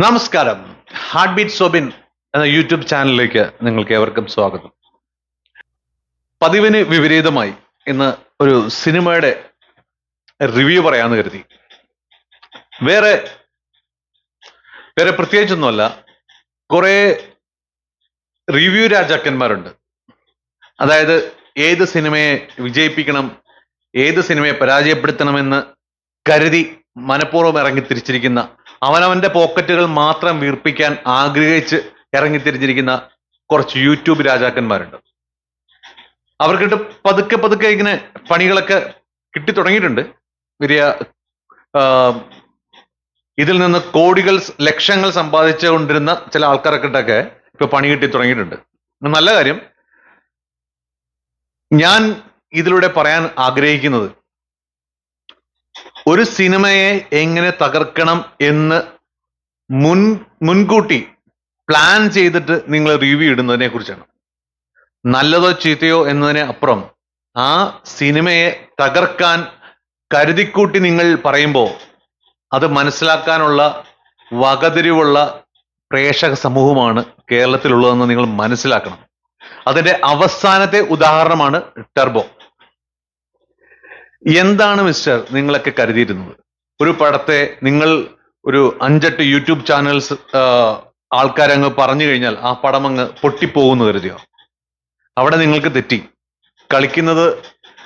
നമസ്കാരം. Heart beat Soubin എന്ന YouTube ചാനലിലേക്ക് നിങ്ങൾക്ക് ഏവർക്കും സ്വാഗതം. പതിവിന് വിപരീതമായി ഇന്ന് ഒരു സിനിമയുടെ റിവ്യൂ പറയാമെന്ന് കരുതി. വേറെ വേറെ പ്രത്യേകിച്ചൊന്നുമല്ല. കുറെ റിവ്യൂ രാജാക്കന്മാരുണ്ട്. അതായത് ഏത് സിനിമയെ വിജയിപ്പിക്കണം ഏത് സിനിമയെ പരാജയപ്പെടുത്തണമെന്ന് കരുതി മനഃപൂർവം ഇറങ്ങി തിരിച്ചിരിക്കുന്ന അവനവന്റെ പോക്കറ്റുകൾ മാത്രം വീർപ്പിക്കാൻ ആഗ്രഹിച്ച് ഇറങ്ങിത്തിരിഞ്ഞിരിക്കുന്ന കുറച്ച് യൂട്യൂബ് രാജാക്കന്മാരുണ്ട്. അവർക്കിട്ട് പതുക്കെ പതുക്കെ ഇങ്ങനെ പണികളൊക്കെ കിട്ടി തുടങ്ങിയിട്ടുണ്ട്. വലിയ ഇതിൽ നിന്ന് കോടികൾ ലക്ഷങ്ങൾ സമ്പാദിച്ചുകൊണ്ടിരുന്ന ചില ആൾക്കാരൊക്കെ ഇപ്പൊ പണി കിട്ടി തുടങ്ങിയിട്ടുണ്ട്. നല്ല കാര്യം. ഞാൻ ഇതിലൂടെ പറയാൻ ആഗ്രഹിക്കുന്നത് ഒരു സിനിമയെ എങ്ങനെ തകർക്കണം എന്ന് മുൻ മുൻകൂട്ടി പ്ലാൻ ചെയ്തിട്ട് നിങ്ങൾ റിവ്യൂ ഇടുന്നതിനെ കുറിച്ചാണ്. നല്ലതോ ചീത്തയോ എന്നതിന് അപ്പുറം ആ സിനിമയെ തകർക്കാൻ കരുതിക്കൂട്ടി നിങ്ങൾ പറയുമ്പോൾ അത് മനസ്സിലാക്കാനുള്ള വകതിരിവുള്ള പ്രേക്ഷക സമൂഹമാണ് കേരളത്തിലുള്ളതെന്ന് നിങ്ങൾ മനസ്സിലാക്കണം. അതിന്റെ അവസാനത്തെ ഉദാഹരണമാണ് ടെർബോ. എന്താണ് മിസ്റ്റർ നിങ്ങളൊക്കെ കരുതിയിരുന്നത്? ഒരു പടത്തെ നിങ്ങൾ ഒരു അഞ്ചെട്ട് യൂട്യൂബ് ചാനൽസ് ആൾക്കാരങ്ങ് പറഞ്ഞു കഴിഞ്ഞാൽ ആ പടം അങ്ങ് പൊട്ടിപ്പോകുന്നു കരുതിയോ? അവിടെ നിങ്ങൾക്ക് തെറ്റി. കളിക്കുന്നത്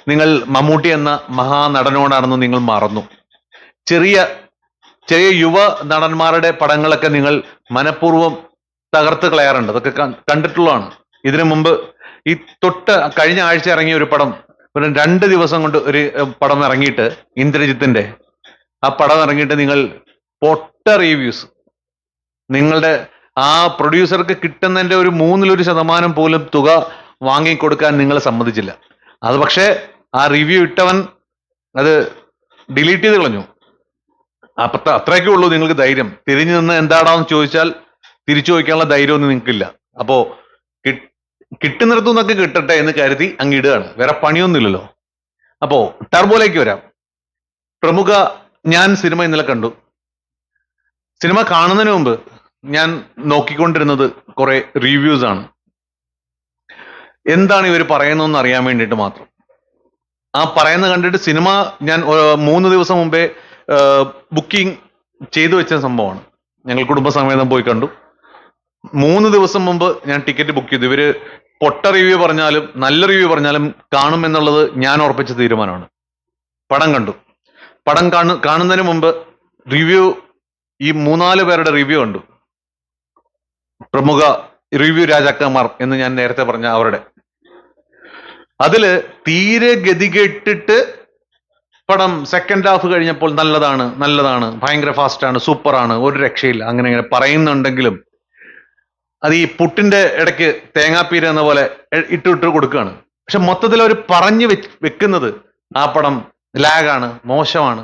നിങ്ങൾ മമ്മൂട്ടി എന്ന മഹാനടനോടാണെന്ന് നിങ്ങൾ മറന്നു. ചെറിയ ചെറിയ യുവ നടന്മാരുടെ പടങ്ങളൊക്കെ നിങ്ങൾ മനഃപൂർവം തകർത്ത് കളയാറുണ്ട്. അതൊക്കെ കണ്ടിട്ടുള്ളതാണ്. ഇതിനു മുമ്പ് ഈ തൊട്ട് കഴിഞ്ഞ ആഴ്ച ഇറങ്ങിയ ഒരു പടം ഒരു രണ്ട് ദിവസം കൊണ്ട് ഒരു പടം ഇറങ്ങിയിട്ട് ഇന്ദ്രജിത്തിന്റെ. ആ പടം ഇറങ്ങിയിട്ട് നിങ്ങൾ പൊട്ട റിവ്യൂസ് നിങ്ങളുടെ ആ പ്രൊഡ്യൂസർക്ക് കിട്ടുന്നതിന്റെ ഒരു മൂന്നിലൊരു ശതമാനം പോലും തുക വാങ്ങിക്കൊടുക്കാൻ നിങ്ങൾ സമ്മതിച്ചില്ല. അത് പക്ഷേ ആ റിവ്യൂ ഇട്ടവൻ അത് ഡിലീറ്റ് ചെയ്ത് കളഞ്ഞു. അപ്പ അത്രയൊക്കെ ഉള്ളൂ നിങ്ങൾക്ക് ധൈര്യം. തിരിഞ്ഞു നിന്ന് എന്താടാന്ന് ചോദിച്ചാൽ തിരിച്ചു ചോദിക്കാനുള്ള ധൈര്യമൊന്നും നിങ്ങൾക്കില്ല. അപ്പോ കിട്ടുന്നിടത്തു നിന്നൊക്കെ കിട്ടട്ടെ എന്ന് കരുതി അങ്ങ് ഇടുകയാണ്. വേറെ പണിയൊന്നുമില്ലല്ലോ. അപ്പോ ടർബോലേക്ക് വരാം. പ്രമുഖ ഞാൻ സിനിമ ഇന്നലെ കണ്ടു. സിനിമ കാണുന്നതിന് മുമ്പ് ഞാൻ നോക്കിക്കൊണ്ടിരുന്നത് കുറെ റിവ്യൂസ് ആണ്. എന്താണ് ഇവർ പറയുന്നതെന്ന് അറിയാൻ വേണ്ടിയിട്ട് മാത്രം. ആ പറയുന്നത് കണ്ടിട്ട് സിനിമ ഞാൻ മൂന്ന് ദിവസം മുമ്പേ ബുക്കിംഗ് ചെയ്തു വെച്ച സംഭവമാണ്. ഞങ്ങൾ കുടുംബസമേതം പോയി കണ്ടു. മൂന്ന് ദിവസം മുമ്പ് ഞാൻ ടിക്കറ്റ് ബുക്ക് ചെയ്തു. ഇവർ പൊട്ട റിവ്യൂ പറഞ്ഞാലും നല്ല റിവ്യൂ പറഞ്ഞാലും കാണും എന്നുള്ളത് ഞാൻ ഉറപ്പിച്ച തീരുമാനമാണ്. പടം കണ്ടു. പടം കാണു കാണുന്നതിന് മുമ്പ് റിവ്യൂ ഈ മൂന്നാൽ പേരുടെ റിവ്യൂ കണ്ടു. പ്രമുഖ റിവ്യൂ രാജാക്കന്മാർ എന്ന് ഞാൻ നേരത്തെ പറഞ്ഞ അവരുടെ. അതിൽ തീരെ ഗതികെട്ടിട്ട് പടം സെക്കൻഡ് ഹാഫ് കഴിഞ്ഞപ്പോൾ നല്ലതാണ് നല്ലതാണ് ഭയങ്കര ഫാസ്റ്റ് ആണ് സൂപ്പറാണ് ഒരു രക്ഷയില്ല അങ്ങനെ ഇങ്ങനെ പറയുന്നുണ്ടെങ്കിലും അത് ഈ പുട്ടിന്റെ ഇടയ്ക്ക് തേങ്ങാപ്പീര എന്ന പോലെ ഇട്ട് ഇട്ട് കൊടുക്കുകയാണ്. പക്ഷെ മൊത്തത്തിൽ അവർ പറഞ്ഞു വെക്കുന്നത് ആ പടം ലാഗാണ് മോശമാണ്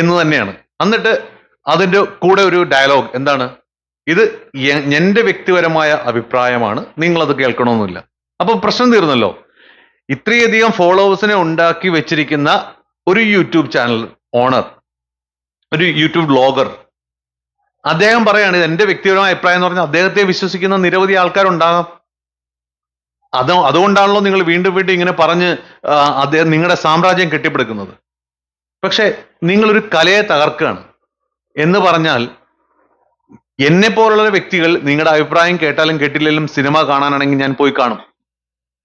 എന്ന് തന്നെയാണ്. എന്നിട്ട് അതിന്റെ കൂടെ ഒരു ഡയലോഗ് എന്താണ്? ഇത് എന്റെ വ്യക്തിപരമായ അഭിപ്രായമാണ് നിങ്ങളത് കേൾക്കണമെന്നില്ല. അപ്പൊ പ്രശ്നം തീർന്നല്ലോ. ഇത്രയധികം ഫോളോവേഴ്സിനെ ഉണ്ടാക്കി വെച്ചിരിക്കുന്ന ഒരു യൂട്യൂബ് ചാനൽ ഓണർ ഒരു യൂട്യൂബ് ബ്ലോഗർ അദ്ദേഹം പറയാണ് എന്റെ വ്യക്തിപരമായ അഭിപ്രായം എന്ന് പറഞ്ഞാൽ അദ്ദേഹത്തെ വിശ്വസിക്കുന്ന നിരവധി ആൾക്കാരുണ്ടാകാം. അത് അതുകൊണ്ടാണല്ലോ നിങ്ങൾ വീണ്ടും വീണ്ടും ഇങ്ങനെ പറഞ്ഞ് അദ്ദേഹം നിങ്ങളുടെ സാമ്രാജ്യം കെട്ടിപ്പടുക്കുന്നത്. പക്ഷെ നിങ്ങളൊരു കലയെ തകർക്കുകയാണ്. എന്ന് പറഞ്ഞാൽ എന്നെ പോലുള്ള വ്യക്തികൾ നിങ്ങളുടെ അഭിപ്രായം കേട്ടാലും കേട്ടില്ലെങ്കിലും സിനിമ കാണാനാണെങ്കിൽ ഞാൻ പോയി കാണും.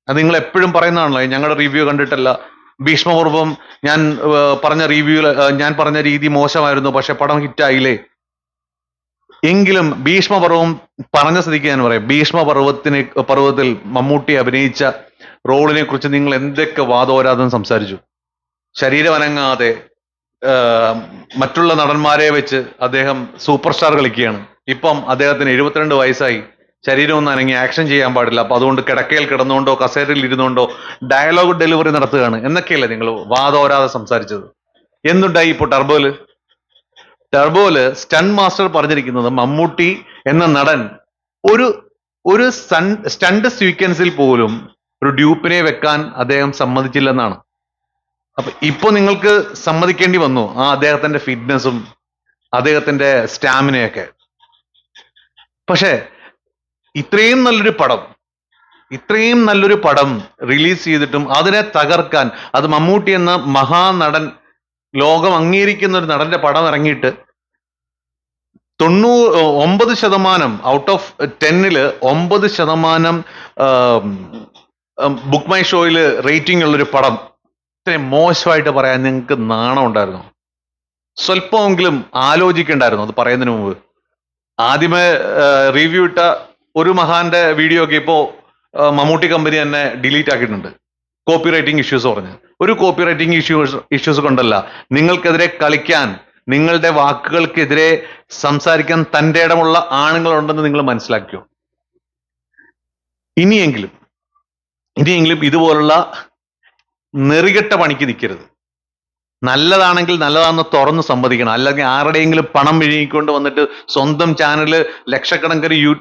അത് നിങ്ങൾ എപ്പോഴും പറയുന്നതാണല്ലോ ഞങ്ങളുടെ റിവ്യൂ കണ്ടിട്ടല്ല. ഭീഷ്മപൂർവം ഞാൻ പറഞ്ഞ റിവ്യൂ ഞാൻ പറഞ്ഞ രീതി മോശമായിരുന്നു പക്ഷെ പടം ഹിറ്റായില്ലേ? എങ്കിലും ഭീഷ്മപർവം പറഞ്ഞ സ്ഥിതിക്ക് ഞാൻ പറയാം. ഭീഷ്മപർവത്തിന് പർവത്തിൽ മമ്മൂട്ടി അഭിനയിച്ച റോളിനെ കുറിച്ച് നിങ്ങൾ എന്തൊക്കെ വാദോരാതം സംസാരിച്ചു? ശരീരം അനങ്ങാതെ മറ്റുള്ള നടന്മാരെ വെച്ച് അദ്ദേഹം സൂപ്പർ സ്റ്റാർ കളിക്കുകയാണ്. ഇപ്പം അദ്ദേഹത്തിന് എഴുപത്തിരണ്ട് വയസ്സായി. ശരീരം ഒന്ന് അനങ്ങി ആക്ഷൻ ചെയ്യാൻ പാടില്ല. അപ്പൊ അതുകൊണ്ട് കിടക്കയിൽ കിടന്നുകൊണ്ടോ കസേരയിൽ ഇരുന്നുകൊണ്ടോ ഡയലോഗ് ഡെലിവറി നടത്തുകയാണ്. എന്നൊക്കെയല്ലേ നിങ്ങൾ വാദോരാതെ സംസാരിച്ചത്? എന്തുണ്ടായി ഇപ്പോൾ ടർബോയിൽ? ടർബോയിൽ സ്റ്റൺ മാസ്റ്റർ പറഞ്ഞിരിക്കുന്നത് മമ്മൂട്ടി എന്ന നടൻ ഒരു ഒരു സ്റ്റണ്ട് സീക്വൻസിൽ പോലും ഒരു ഡ്യൂപ്പിനെ വെക്കാൻ അദ്ദേഹം സമ്മതിച്ചില്ലെന്നാണ്. അപ്പൊ ഇപ്പൊ നിങ്ങൾക്ക് സമ്മതിക്കേണ്ടി വന്നു ആ അദ്ദേഹത്തിന്റെ ഫിറ്റ്നസും അദ്ദേഹത്തിന്റെ സ്റ്റാമിനയൊക്കെ. പക്ഷേ ഇത്രയും നല്ലൊരു പടം ഇത്രയും നല്ലൊരു പടം റിലീസ് ചെയ്തിട്ടും അതിനെ തകർക്കാൻ അത് മമ്മൂട്ടി എന്ന മഹാനടൻ ലോകം അംഗീകരിക്കുന്ന ഒരു നടന്റെ പടം ഇറങ്ങിയിട്ട് തൊണ്ണൂറ് ഒമ്പത് ശതമാനം ഔട്ട് ഓഫ് ടെന്നിൽ ഒമ്പത് ശതമാനം ബുക്ക് മൈ ഷോയിൽ റേറ്റിംഗ് ഉള്ളൊരു പടം. ഇത്രയും മോശമായിട്ട് പറയാൻ നിങ്ങൾക്ക് നാണം ഉണ്ടായിരുന്നു? സ്വല്പമെങ്കിലും ആലോചിക്കണ്ടായിരുന്നു അത് പറയുന്നതിന് മുമ്പ്? ആദ്യമേ റിവ്യൂ ഇട്ട ഒരു മഹാന്റെ വീഡിയോ ഒക്കെ ഇപ്പോ മമ്മൂട്ടി കമ്പനി തന്നെ ഡിലീറ്റ് ആക്കിയിട്ടുണ്ട്. കോപ്പി റൈറ്റിംഗ് ഇഷ്യൂസ് പറഞ്ഞ്. ഒരു കോപ്പി റൈറ്റിംഗ് ഇഷ്യൂസ് ഇഷ്യൂസ് കൊണ്ടല്ല. നിങ്ങൾക്കെതിരെ കളിക്കാൻ നിങ്ങളുടെ വാക്കുകൾക്കെതിരെ സംസാരിക്കാൻ തന്റെ ഇടമുള്ള ആണുങ്ങളുണ്ടെന്ന് നിങ്ങൾ മനസ്സിലാക്കിയോ? ഇനിയെങ്കിലും ഇനിയെങ്കിലും ഇതുപോലുള്ള നെറികെട്ട പണിക്ക് നിൽക്കരുത്. നല്ലതാണെങ്കിൽ നല്ലതാണെന്ന് തുറന്ന് സമ്മതിക്കണം. അല്ലെങ്കിൽ ആരുടെയെങ്കിലും പണം വിഴുങ്ങിക്കൊണ്ട് വന്നിട്ട് സ്വന്തം ചാനൽ ലക്ഷക്കണക്കിന് യൂ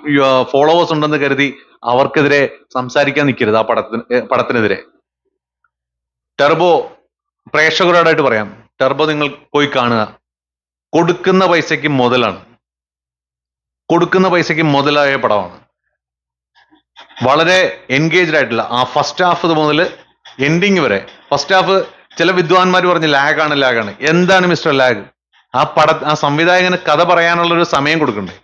ഫോളോവേഴ്സ് ഉണ്ടെന്ന് കരുതി അവർക്കെതിരെ സംസാരിക്കാൻ നിൽക്കരുത് ആ പടത്തിന് പടത്തിനെതിരെ. ടെർബോ പ്രേക്ഷകരോടായിട്ട് പറയാം. ടെർബോ നിങ്ങൾ പോയി കാണുക. കൊടുക്കുന്ന പൈസയ്ക്ക് മുതലാണ്. കൊടുക്കുന്ന പൈസയ്ക്ക് മുതലായ പടമാണ്. വളരെ എൻഗേജ്ഡ് ആയിട്ടുള്ള ആ ഫസ്റ്റ് ഹാഫ് മുതൽ എൻഡിങ് വരെ. ഫസ്റ്റ് ഹാഫ് ചില വിദ്വാൻമാർ പറഞ്ഞ് ലാഗാണ് ലാഗാണ് എന്താണ് മിസ്റ്റർ ലാഗ് ആ പട ആ സംവിധായകന് കഥ പറയാനുള്ള ഒരു സമയം കൊടുക്കണ്ടേ?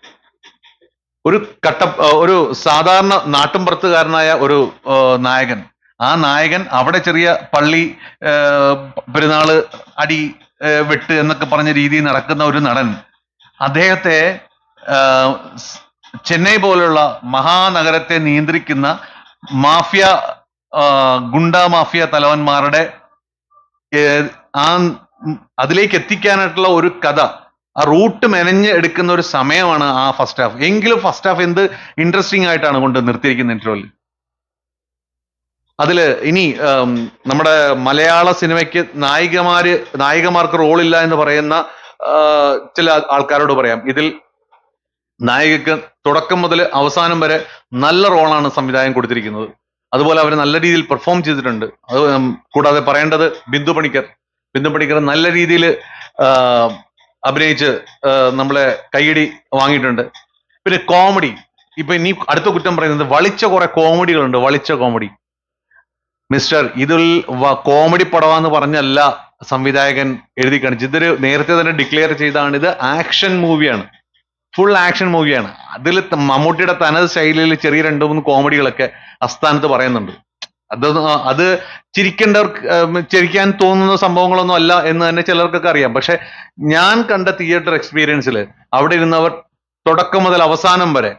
ഒരു കട്ട ഒരു സാധാരണ നാട്ടുംപുറത്തുകാരനായ ഒരു നായകൻ ആ നായകൻ അവിടെ ചെറിയ പള്ളി പെരുന്നാൾ അടി വെട്ട് എന്നൊക്കെ പറഞ്ഞ രീതിയിൽ നടക്കുന്ന ഒരു നടൻ. അദ്ദേഹത്തെ ചെന്നൈ പോലുള്ള മഹാനഗരത്തെ നിയന്ത്രിക്കുന്ന മാഫിയ ഗുണ്ട മാഫിയ തലവന്മാരുടെ ആ അതിലേക്ക് എത്തിക്കാനായിട്ടുള്ള ഒരു കഥ ആ റൂട്ട് മെനഞ്ഞ് എടുക്കുന്ന ഒരു സമയമാണ് ആ ഫസ്റ്റ് ഹാഫ്. എങ്കിലും ഫസ്റ്റ് ഹാഫ് എന്ത് ഇൻട്രസ്റ്റിംഗ് ആയിട്ടാണ് കൊണ്ട് നിർത്തിയിരിക്കുന്ന ഇന്റർവെൽ അതിൽ ഇനി നമ്മുടെ മലയാള സിനിമയ്ക്ക് നായികമാര് നായികമാർക്ക് റോളില്ല എന്ന് പറയുന്ന ചില ആൾക്കാരോട് പറയാം. ഇതിൽ നായികക്ക് തുടക്കം മുതൽ അവസാനം വരെ നല്ല റോളാണ് സംവിധായകൻ കൊടുത്തിരിക്കുന്നത്. അതുപോലെ അവർ നല്ല രീതിയിൽ പെർഫോം ചെയ്തിട്ടുണ്ട്. അത് കൂടാതെ പറയേണ്ടത് ബിന്ദു പണിക്കർ. ബിന്ദു പണിക്കർ നല്ല രീതിയിൽ അഭിനയിച്ച് നമ്മളെ കൈയടി വാങ്ങിയിട്ടുണ്ട്. പിന്നെ കോമഡി. ഇപ്പൊ ഇനി അടുത്ത കുറ്റം പറയുന്നത് വളിച്ച കുറെ കോമഡികളുണ്ട്. വളിച്ച കോമഡി. മിസ്റ്റർ ഇതിൽ കോമഡി പടമാന്ന് പറഞ്ഞല്ല സംവിധായകൻ എഴുതി കാണിച്ചു ഇതൊരു നേരത്തെ തന്നെ ഡിക്ലെയർ ചെയ്താണ് ഇത് ആക്ഷൻ മൂവിയാണ് ഫുൾ ആക്ഷൻ മൂവിയാണ് അതിൽ മമ്മൂട്ടിയുടെ തനത് ശൈലിയിൽ ചെറിയ രണ്ട് മൂന്ന് കോമഡികളൊക്കെ അസ്ഥാനത്ത് പറയുന്നുണ്ട്. അത് അത് ചിരിക്കേണ്ടവർക്ക് ചിരിക്കാൻ തോന്നുന്ന സംഭവങ്ങളൊന്നും അല്ല എന്ന് തന്നെ ചിലർക്കൊക്കെ അറിയാം. പക്ഷെ ഞാൻ കണ്ട തിയേറ്റർ എക്സ്പീരിയൻസിൽ അവിടെ ഇരുന്നവർ തുടക്കം മുതൽ അവസാനം വരെ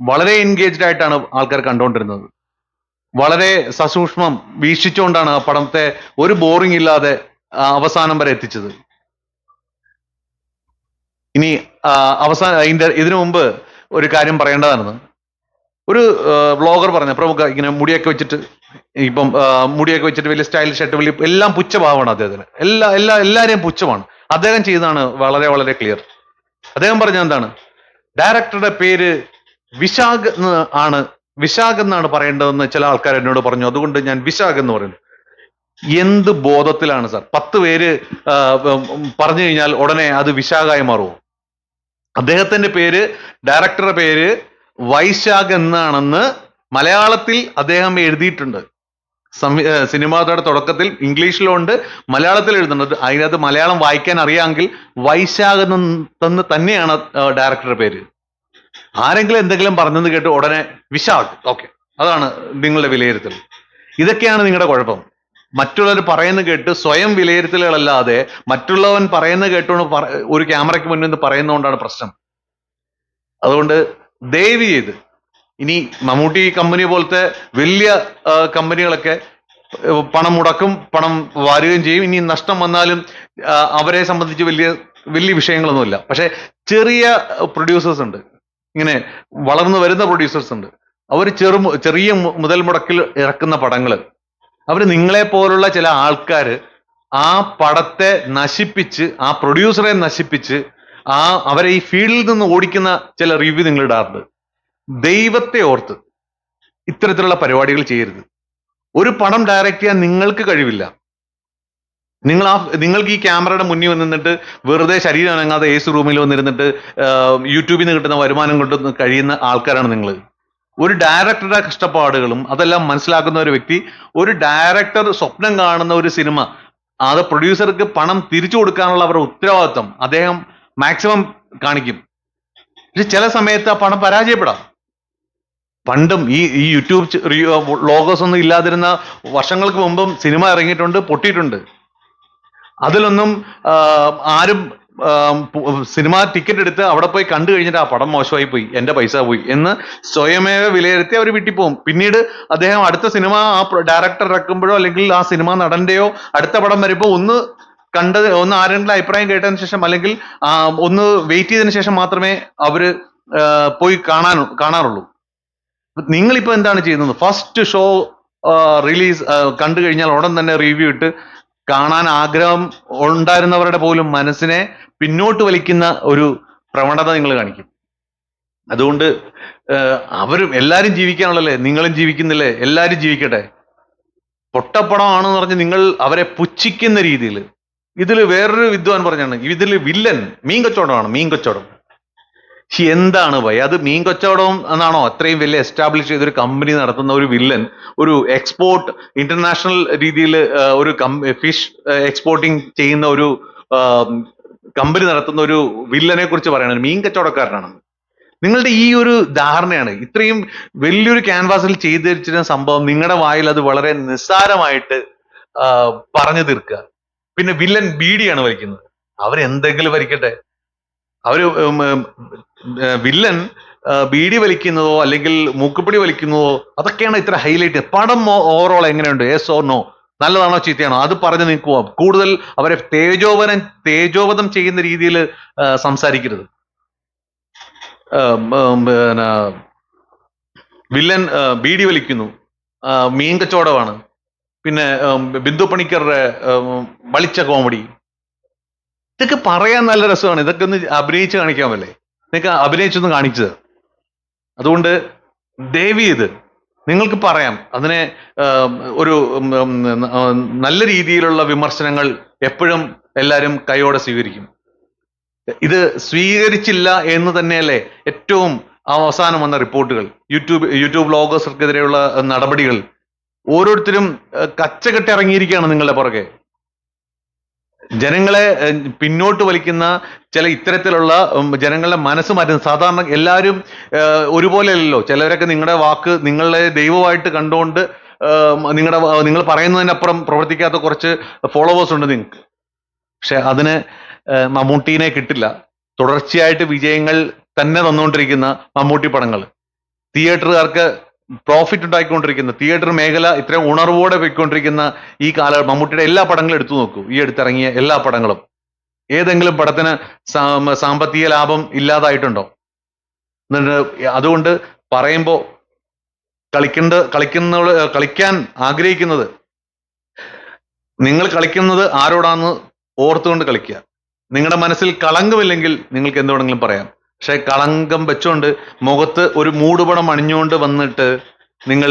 വളരെ എൻഗേജ്ഡ് ആയിട്ടാണ് ആൾക്കാർ കണ്ടുകൊണ്ടിരുന്നത് വളരെ സസൂക്ഷ്മം വീക്ഷിച്ചുകൊണ്ടാണ് ആ പടത്തെ ഒരു ബോറിംഗ് ഇല്ലാതെ അവസാനം വരെ എത്തിച്ചത്. ഇനി അവസാന ഇതിന്റെ ഇതിനു മുമ്പ് ഒരു കാര്യം പറയേണ്ടതായിരുന്നു. ഒരു വ്ളോഗർ പറഞ്ഞ പ്രമുഖ ഇങ്ങനെ മുടിയൊക്കെ വെച്ചിട്ട് ഇപ്പം മുടിയൊക്കെ വെച്ചിട്ട് വലിയ സ്റ്റൈലിഷ് ഷർട്ട് വലിയ എല്ലാം പുച്ഛഭാവമാണ് അദ്ദേഹത്തിന്. എല്ലാ എല്ലാ എല്ലാവരെയും പുച്ഛമാണ്. അദ്ദേഹം ചെയ്തതാണ് വളരെ വളരെ ക്ലിയർ. അദ്ദേഹം പറഞ്ഞ എന്താണ്? ഡയറക്ടറുടെ പേര് വിശാഖ് ആണ് വിശാഖ് എന്നാണ് പറയേണ്ടതെന്ന് ചില ആൾക്കാർ എന്നോട് പറഞ്ഞു. അതുകൊണ്ട് ഞാൻ വിശാഖ് എന്ന് പറയുന്നു. എന്ത് ബോധത്തിലാണ് സാർ? പത്ത് പേര് പറഞ്ഞു കഴിഞ്ഞാൽ ഉടനെ അത് വിശാഖായി മാറുമോ? അദ്ദേഹത്തിന്റെ പേര് ഡയറക്ടറുടെ പേര് വൈശാഖ് എന്നാണെന്ന് മലയാളത്തിൽ അദ്ദേഹം എഴുതിയിട്ടുണ്ട്. സിനിമയുടെ തുടക്കത്തിൽ ഇംഗ്ലീഷിലുണ്ട് മലയാളത്തിൽ എഴുതുന്നുണ്ട്. അതിനകത്ത് മലയാളം വായിക്കാൻ അറിയാമെങ്കിൽ വൈശാഖ് എന്ന് തന്നെയാണ് ഡയറക്ടറുടെ പേര്. ആരെങ്കിലും എന്തെങ്കിലും പറഞ്ഞെന്ന് കേട്ട് ഉടനെ വിശാഖ് ഓക്കെ. അതാണ് നിങ്ങളുടെ വിലയിരുത്തൽ. ഇതൊക്കെയാണ് നിങ്ങളുടെ കുഴപ്പം. മറ്റുള്ളവർ പറയുന്ന കേട്ട് സ്വയം വിലയിരുത്തലുകളല്ലാതെ മറ്റുള്ളവൻ പറയുന്ന കേട്ടുകൊണ്ട് ഒരു ക്യാമറയ്ക്ക് മുന്നിൽ നിന്ന് പറയുന്നതുകൊണ്ടാണ് പ്രശ്നം. അതുകൊണ്ട് ദയവ് ചെയ്ത് ഇനി മമ്മൂട്ടി കമ്പനി പോലത്തെ വലിയ കമ്പനികളൊക്കെ പണം മുടക്കും പണം വാരുകയും ചെയ്യും. ഇനി നഷ്ടം വന്നാലും അവരെ സംബന്ധിച്ച് വലിയ വലിയ വിഷയങ്ങളൊന്നുമില്ല. പക്ഷെ ചെറിയ പ്രൊഡ്യൂസേഴ്സ് ഉണ്ട്. ഇങ്ങനെ വളർന്നു വരുന്ന പ്രൊഡ്യൂസേഴ്സ് ഉണ്ട്. അവർ ചെറു ചെറിയ മുതൽ മുടക്കിൽ ഇറക്കുന്ന പടങ്ങൾ അവർ നിങ്ങളെ പോലുള്ള ചില ആൾക്കാർ ആ പടത്തെ നശിപ്പിച്ച് ആ പ്രൊഡ്യൂസറെ നശിപ്പിച്ച് ആ അവരെ ഈ ഫീൽഡിൽ നിന്ന് ഓടിക്കുന്ന ചില റിവ്യൂ നിങ്ങൾ ഇടാറുണ്ട്. ദൈവത്തെ ഓർത്ത് ഇത്തരത്തിലുള്ള പരിപാടികൾ ചെയ്യരുത്. ഒരു പടം ഡയറക്റ്റ് ചെയ്യാൻ നിങ്ങൾക്ക് കഴിവില്ല. നിങ്ങൾ ആ നിങ്ങൾക്ക് ഈ ക്യാമറയുടെ മുന്നിൽ വന്ന് നിന്നിട്ട് വെറുതെ ശരീരം അനങ്ങാതെ എ സി റൂമിൽ വന്നിരുന്നിട്ട് യൂട്യൂബിൽ നിന്ന് കിട്ടുന്ന വരുമാനം കൊണ്ട് കഴിയുന്ന ആൾക്കാരാണ് നിങ്ങൾ ഒരു ഡയറക്ടറുടെ കഷ്ടപ്പാടുകളും അതെല്ലാം മനസ്സിലാക്കുന്ന ഒരു വ്യക്തി ഒരു ഡയറക്ടർ സ്വപ്നം കാണുന്ന ഒരു സിനിമ അത് പ്രൊഡ്യൂസർക്ക് പണം തിരിച്ചു കൊടുക്കാനുള്ള അവരുടെ ഉത്തരവാദിത്വം അദ്ദേഹം മാക്സിമം കാണിക്കും. പക്ഷെ ചില സമയത്ത് ആ പണം പരാജയപ്പെടാം. പണ്ടും ഈ ഈ യൂട്യൂബ് ലോഗോസ് ഒന്നും ഇല്ലാതിരുന്ന വർഷങ്ങൾക്ക് മുമ്പും സിനിമ ഇറങ്ങിയിട്ടുണ്ട് പൊട്ടിയിട്ടുണ്ട്. അതിലൊന്നും ആരും സിനിമ ടിക്കറ്റ് എടുത്ത് അവിടെ പോയി കണ്ടു കഴിഞ്ഞിട്ട് ആ പടം മോശമായി പോയി എന്റെ പൈസ പോയി എന്ന് സ്വയമേവ വിലയിരുത്തി അവർ വീട്ടിൽ പിന്നീട് അദ്ദേഹം അടുത്ത സിനിമ ആ ഡയറക്ടർ ഇറക്കുമ്പോഴോ അല്ലെങ്കിൽ ആ സിനിമ നടന്റെയോ അടുത്ത പടം വരുമ്പോൾ ഒന്ന് കണ്ടത് ഒന്ന് ആരെങ്കിലും അഭിപ്രായം കേട്ടതിന് ശേഷം അല്ലെങ്കിൽ ഒന്ന് വെയിറ്റ് ചെയ്തതിന് ശേഷം മാത്രമേ അവർ പോയി കാണാൻ കാണാറുള്ളൂ. നിങ്ങളിപ്പോ എന്താണ് ചെയ്യുന്നത്? ഫസ്റ്റ് ഷോ റിലീസ് കണ്ടു കഴിഞ്ഞാൽ ഉടൻ തന്നെ റിവ്യൂ ഇട്ട് കാണാൻ ആഗ്രഹം ഉണ്ടായിരുന്നവരുടെ പോലും മനസ്സിനെ പിന്നോട്ട് വലിക്കുന്ന ഒരു പ്രവണത നിങ്ങൾ കാണിക്കും. അതുകൊണ്ട് അവരും എല്ലാവരും ജീവിക്കാനുള്ളല്ലേ നിങ്ങളും ജീവിക്കുന്നില്ലേ? എല്ലാവരും ജീവിക്കട്ടെ. പൊട്ടപ്പടമാണെന്ന് പറഞ്ഞ് നിങ്ങൾ അവരെ പുച്ഛിക്കുന്ന രീതിയിൽ ഇതിൽ വേറൊരു വിദ്വാൻ പറഞ്ഞാണ് ഇതിൽ വില്ലൻ മീൻ കച്ചവടമാണ് മീൻ കച്ചവടം എന്താണ് വൈ? അത് മീൻ കച്ചവടം എന്നാണോ? അത്രയും വലിയ എസ്റ്റാബ്ലിഷ് ചെയ്തൊരു കമ്പനി നടത്തുന്ന ഒരു വില്ലൻ ഒരു എക്സ്പോർട്ട് ഇന്റർനാഷണൽ രീതിയിൽ ഒരു ഫിഷ് എക്സ്പോർട്ടിങ് ചെയ്യുന്ന ഒരു കമ്പനി നടത്തുന്ന ഒരു വില്ലനെ കുറിച്ച് പറയണത് മീൻ കച്ചവടക്കാരനാണ് നിങ്ങളുടെ ഈ ഒരു ധാരണയാണ് ഇത്രയും വലിയൊരു ക്യാൻവാസിൽ ചെയ്തു സംഭവം നിങ്ങളുടെ വായിൽ അത് വളരെ നിസ്സാരമായിട്ട് പറഞ്ഞു തീർക്കുക. പിന്നെ വില്ലൻ ബീഡിയാണ് വലിക്കുന്നത്. അവരെന്തെങ്കിലും വലിക്കട്ടെ അവർ വില്ലൻ ബീഡി വലിക്കുന്നതോ അല്ലെങ്കിൽ മൂക്കുപിടി വലിക്കുന്നതോ അതൊക്കെയാണ് ഇത്ര ഹൈലൈറ്റ്. പടം ഓവറോൾ എങ്ങനെയുണ്ട്? എസ് ഓർ നോ നല്ലതാണോ ചീത്തയാണോ? അത് പറഞ്ഞ് നിൽക്കുക. കൂടുതൽ അവരെ തേജോവനം തേജോവധം ചെയ്യുന്ന രീതിയിൽ സംസാരിക്കരുത്. പിന്നെ വില്ലൻ ബീഡി വലിക്കുന്നു. മീൻ കച്ചവടമാണ് പിന്നെ ബിന്ദു പണിക്കറുടെ വളിച്ച കോമഡി. ഇതൊക്കെ പറയാൻ നല്ല രസമാണ്. ഇതൊക്കെ ഒന്ന് അഭിനയിച്ച് കാണിക്കാമല്ലേ നിങ്ങൾക്ക് അഭിനയിച്ചൊന്ന് കാണിച്ചത്. അതുകൊണ്ട് ദേവി ഇത് നിങ്ങൾക്ക് പറയാം. അതിനെ ഒരു നല്ല രീതിയിലുള്ള വിമർശനങ്ങൾ എപ്പോഴും എല്ലാവരും കൈയോടെ സ്വീകരിക്കും. ഇത് സ്വീകരിച്ചില്ല എന്ന് തന്നെയല്ലേ ഏറ്റവും അവസാനം വന്ന റിപ്പോർട്ടുകൾ. യൂട്യൂബ് യൂട്യൂബ് ബ്ലോഗേഴ്സിനെതിരെയുള്ള നടപടികൾ. ഓരോരുത്തരും കച്ചകെട്ടിറങ്ങിയിരിക്കുകയാണ് നിങ്ങളുടെ പുറകെ. ജനങ്ങളെ പിന്നോട്ട് വലിക്കുന്ന ചില ഇത്തരത്തിലുള്ള ജനങ്ങളുടെ മനസ്സ് മാറ്റുന്ന സാധാരണ എല്ലാവരും ഒരുപോലെയല്ലല്ലോ. ചിലവരൊക്കെ നിങ്ങളുടെ വാക്ക് നിങ്ങളെ ദൈവമായിട്ട് കണ്ടുകൊണ്ട് നിങ്ങളുടെ നിങ്ങൾ പറയുന്നതിനപ്പുറം പ്രവർത്തിക്കാത്ത കുറച്ച് ഫോളോവേഴ്സ് ഉണ്ട് നിങ്ങൾക്ക് പക്ഷെ അതിന് മമ്മൂട്ടീനെ കിട്ടില്ല. തുടർച്ചയായിട്ട് വിജയങ്ങൾ തന്നെ തന്നുകൊണ്ടിരിക്കുന്ന മമ്മൂട്ടി പടങ്ങൾ തിയേറ്ററുകാർക്ക് പ്രോഫിറ്റ് ഉണ്ടാക്കിക്കൊണ്ടിരിക്കുന്ന തിയേറ്റർ മേഖല ഇത്രയും ഉണർവോടെ പോയിക്കൊണ്ടിരിക്കുന്ന ഈ കാല മമ്മൂട്ടിയുടെ എല്ലാ പടങ്ങളും എടുത്തു നോക്കൂ. ഈ അടുത്തിറങ്ങിയ എല്ലാ പടങ്ങളും. ഏതെങ്കിലും പടത്തിന് സാമ്പത്തിക ലാഭം ഇല്ലാതായിട്ടുണ്ടോ? അതുകൊണ്ട് പറയുമ്പോൾ കളിക്കേണ്ട കളിക്കുന്ന കളിക്കാൻ ആഗ്രഹിക്കുന്നത്. നിങ്ങൾ കളിക്കുന്നത് ആരോടാന്ന് ഓർത്തുകൊണ്ട് കളിക്കുക. നിങ്ങളുടെ മനസ്സിൽ കളങ്കമില്ലെങ്കിൽ നിങ്ങൾക്ക് എന്ത് വേണമെങ്കിലും പറയാം. പക്ഷെ കളങ്കം വെച്ചുകൊണ്ട് മുഖത്ത് ഒരു മൂടുപടം അണിഞ്ഞുകൊണ്ട് വന്നിട്ട് നിങ്ങൾ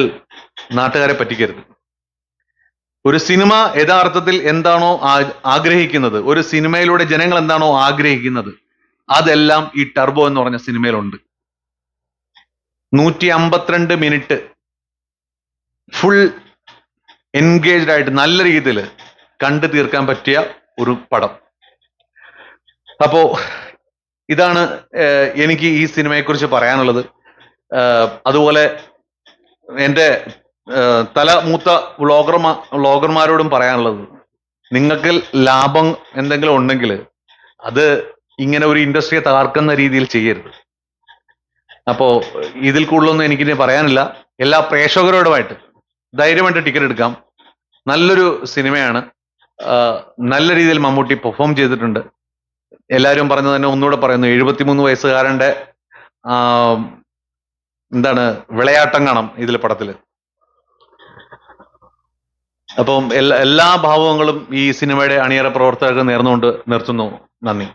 നാട്ടുകാരെ പറ്റിക്കരുത്. ഒരു സിനിമ യഥാർത്ഥത്തിൽ എന്താണോ ആഗ്രഹിക്കുന്നത് ഒരു സിനിമയിലൂടെ ജനങ്ങൾ എന്താണോ ആഗ്രഹിക്കുന്നത് അതെല്ലാം ഈ ടർബോ എന്ന് പറഞ്ഞ സിനിമയിലുണ്ട്. നൂറ്റി അമ്പത്തിരണ്ട് മിനിറ്റ് ഫുൾ എൻഗേജ്ഡ് ആയിട്ട് നല്ല രീതിയിൽ കണ്ടു തീർക്കാൻ പറ്റിയ ഒരു പടം. അപ്പോ ഇതാണ് എനിക്ക് ഈ സിനിമയെക്കുറിച്ച് പറയാനുള്ളത്. അതുപോലെ എന്റെ തല മൂത്ത വ്ളോഗർമാ വ്ളോഗർമാരോടും പറയാനുള്ളത് നിങ്ങൾക്ക് ലാഭം എന്തെങ്കിലും ഉണ്ടെങ്കിൽ അത് ഇങ്ങനെ ഒരു ഇൻഡസ്ട്രിയെ തകർക്കുന്ന രീതിയിൽ ചെയ്യരുത്. അപ്പോ ഇതിൽ കൂടുതലൊന്നും എനിക്ക് പറയാനില്ല. എല്ലാ പ്രേക്ഷകരോടുമായിട്ട് ധൈര്യമായിട്ട് ടിക്കറ്റ് എടുക്കാം. നല്ലൊരു സിനിമയാണ്. നല്ല രീതിയിൽ മമ്മൂട്ടി പെർഫോം ചെയ്തിട്ടുണ്ട്. എല്ലാവരും പറഞ്ഞു തന്നെ ഒന്നുകൂടെ പറയുന്നു. എഴുപത്തിമൂന്ന് വയസ്സുകാരന്റെ എന്താണ് വിളയാട്ടം കാണാം ഇതിൽ പടത്തിൽ അപ്പം എല്ലാ എല്ലാ ഭാവങ്ങളും ഈ സിനിമയുടെ അണിയറ പ്രവർത്തകർക്ക് നേർന്നുകൊണ്ട് നിർത്തുന്നു. നന്ദി.